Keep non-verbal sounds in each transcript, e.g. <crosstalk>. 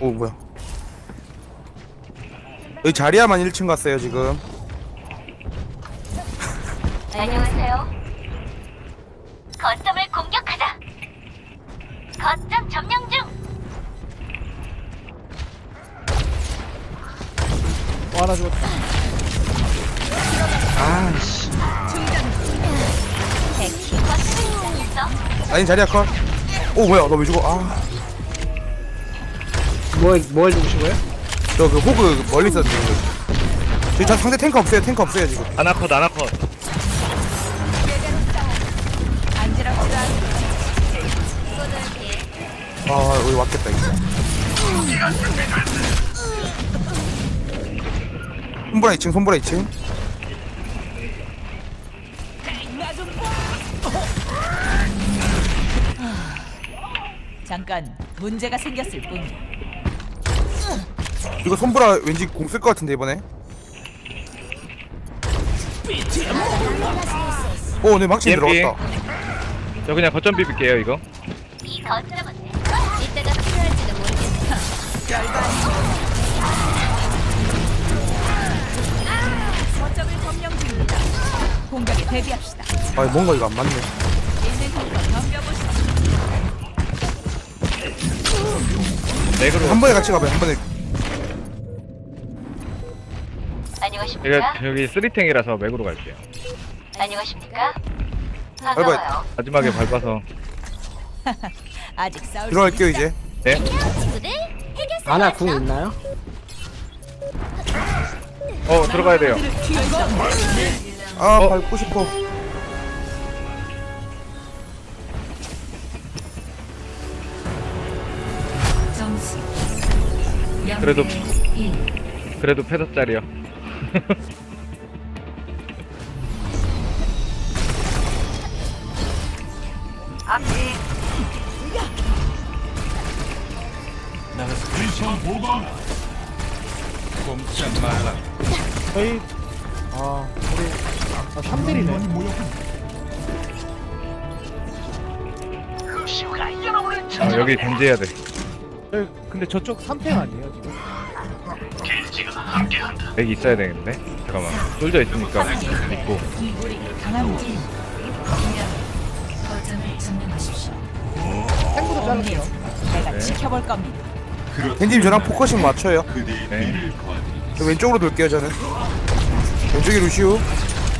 오 뭐야 여기 자리야만 1층 갔어요 지금 <laughs> 안녕하세요. 거점을 공격하자. 거점 점령 중. 와, 나 죽었다. 아씨 거점을 이상했어. 아니 자리야 컷오 뭐야 너 왜 죽어 아 뭐, 뭐 해주신 거예요? 저 그 호그 멀리 있었는데. 저기 저 상대 탱크 없어요 탱크 없어요 지금. 아나컷 아나컷. 아 여기 왔겠다 이거 손보라 2층 손보라 2층. 잠깐 문제가 생겼을 뿐. 이 거 손보라 왠지 공 쓸 것 같은데 이번에 오네 망치 EMP. 들어갔다 저 그냥 거점 비빌게요 이거 이 거점은 이때가 필요할지도 모르겠어. 거점을 점령 중입니다. 공격에 대비합시다. 아 뭔가 이거 안 맞네 있는. 맥으로 한 번에 같이 가봐요 한 번에 안녕하십니까? 제가 저기 쓰리탱이라서 맥으로 갈게요 안녕하십니까? 반가워요. 마지막에 밟아서 <laughs> 아직 싸울 들어갈게요 이제 네? 아나 궁 있나요? 어 들어가야 돼요 아 어? 밟고 싶어. 그래도 그래도 패더짜리요 저희, 아, 우리, 아, 3딜이네. 어, 여기 견제해야 돼 근데 저쪽 3탱 아니에요, 지금? 맥이 있어야 되겠는데 잠깐만. 솔져 있으니까 있고. 강합니다. 탱크도 자를게요. 내가 네. 지켜볼 겁니다. 겐님 저랑 포커싱 맞춰요. 네. 저 왼쪽으로 돌게요 저는. 왼쪽에 루시우.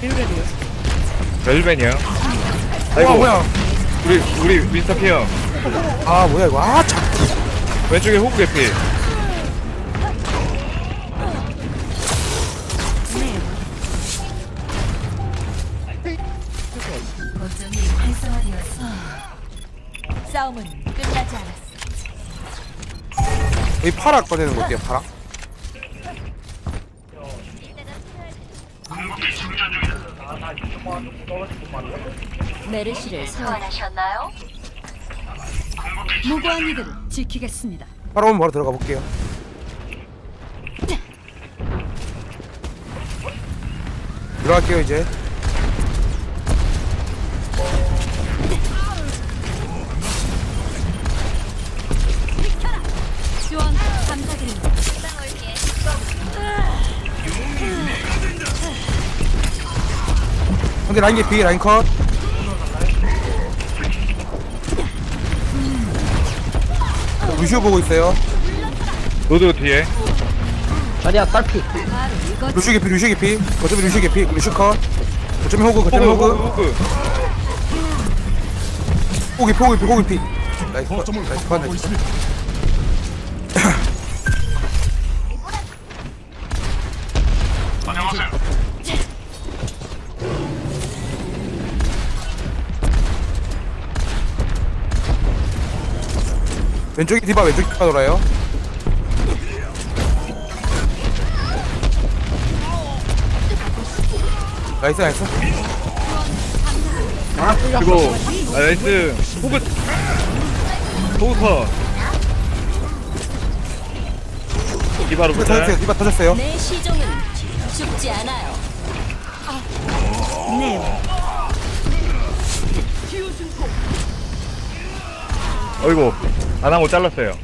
1벤이요. 벨벤이요. 아 아이고. 뭐야? 우리 우리 윈스터 케어. 아 뭐야 이거. 아 참. 왼쪽에 호구 개피 싸움은 끝나지 않았어. 여기 파락 꺼내는 거 어때요 파락 메르시를 소환하셨나요? 무고한 이들을 지키겠습니다. 오면 바로 들어가 볼게요 들어갈게요 이제 상대 라인 개피 라인 컷. 루시우 보고 있어요. 로드 뒤에. 자리야, 딸피. 루시우 개피 루시우 개피. 거점이 루시우 개피 루시우 컷. 거점이 호그 거점이 호구 호그. 호구 호그. 개피 호그 개피 호그 개피. 나이스 컷 왼쪽에 디바 왼쪽 디바 돌아요. 나이스 나이스. 그리고 아, 나이스. 호구 컷. 이바로 디바 보자 터졌어요 디바 터졌어요. 내 시종은 죽지 않아요. 어이구 안 하고 잘랐어요.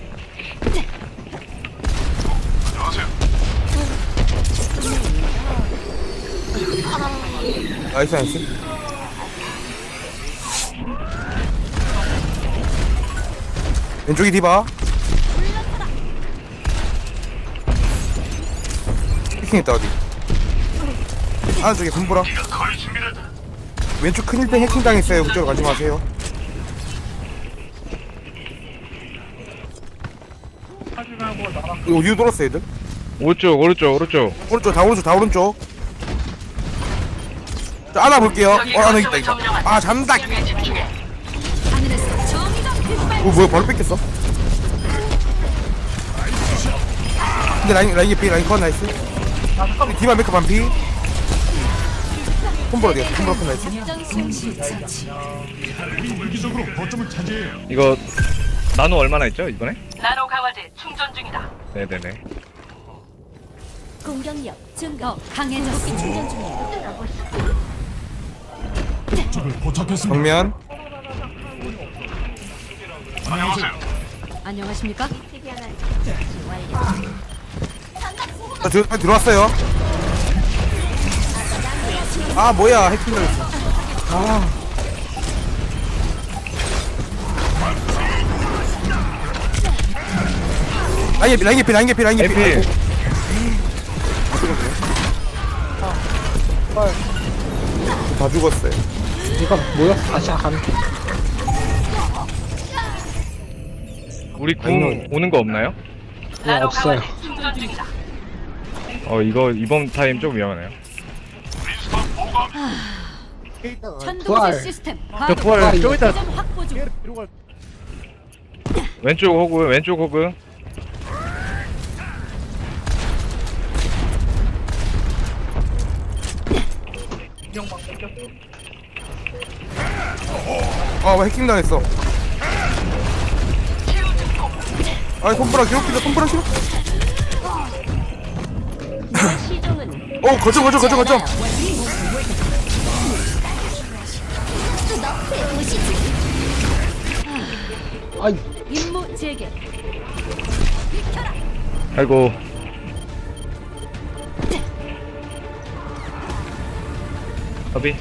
나이스 나이스. 왼쪽이 디바. 피킹했다 어디? 하나 쪽에 분보라. 왼쪽 큰일때 해킹당했어요. 그쪽으로 가지 마세요. 이거 어디로 돌았어 얘들? 오른쪽 오른쪽 오른쪽. 오른쪽 다 오른쪽 다 오른쪽. 자 안아 볼게요. 어 안아 있다 있다. 아 잠다. 어 뭐야 바로 뺏겼어? 근데 라인 라인 개피 라인 컷 나이스. 디바 메이크 반피. 콤보로 어디야 콤보로 컷 나이스. 이거 나노 얼마나 있죠 이번에? 나노 강화제 충전 중이다. 네네네 공격력 증가. 강해졌어. 충전 중이야. 정면 안녕하십니까? 자 들, 아, 들어왔어요 아 뭐야 해킹 당했어 아 라인 개피 라인 개피 라인 개피 라인 개피 에피. 다 죽었어요 이거 뭐야? 다시 가는 우리 궁. 오는 거 없나요? 나노 없어요. 어 이거 이번 타임 좀 위험하네요 부활. 시스템. 저 부활 좀 이따 점 확보 중. 왼쪽 호그 왼쪽 호그 아, 왜 해킹 당했어? 아, 손보라 괴롭히다, 손보라 싫어. 시종은 <laughs> 어, 거점, 거점, 거점, 거점. 아이 임무 재개. 아이고 어비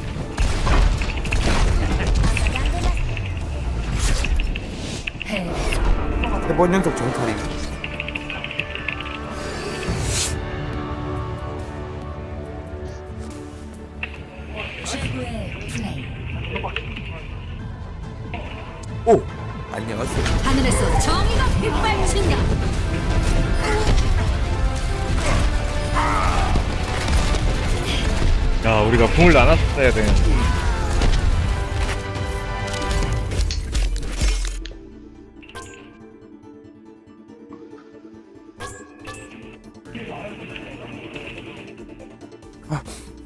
세 번 연속 정탈이. 오, 안녕하세요. 하늘에서 정의가 빛발친다. 야 우리가 궁을 나눴어야 되는데